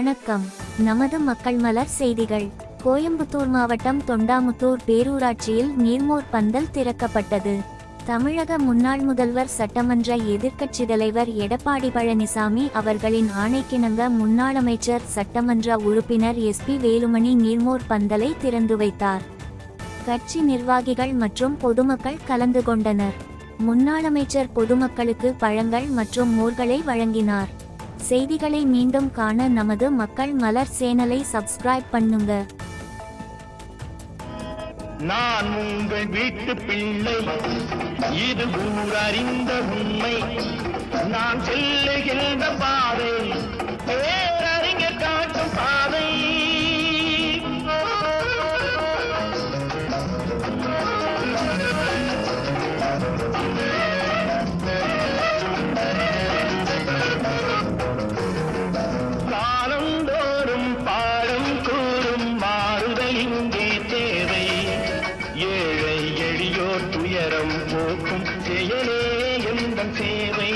வணக்கம். நமது மக்கள் மலர் செய்திகள். கோயம்புத்தூர் மாவட்டம் தொண்டாமுத்தூர் பேரூராட்சியில் நீர்மோர் பந்தல் திறக்கப்பட்டது. தமிழக முன்னாள் முதல்வர் சட்டமன்ற எதிர்க்கட்சி தலைவர் எடப்பாடி பழனிசாமி அவர்களின் ஆணைக்கிணங்க முன்னாள் அமைச்சர் சட்டமன்ற உறுப்பினர் எஸ்பி வேலுமணி நீர்மோர் பந்தலை திறந்து வைத்தார். கட்சி நிர்வாகிகள் மற்றும் பொதுமக்கள் கலந்து கொண்டனர். முன்னாள் அமைச்சர் பொதுமக்களுக்கு பழங்கள் மற்றும் மோர்களை வழங்கினார். செய்திகளை மீண்டும் காண நமது மக்கள் மலர் சேனலை சப்ஸ்கிரைப் பண்ணுங்க. நான் உங்கள் வீட்டு பிள்ளை. இது அறிந்த உண்மை. நான் செல்ல துயரம் போக்கும் செயலே எந்தன் சேவை?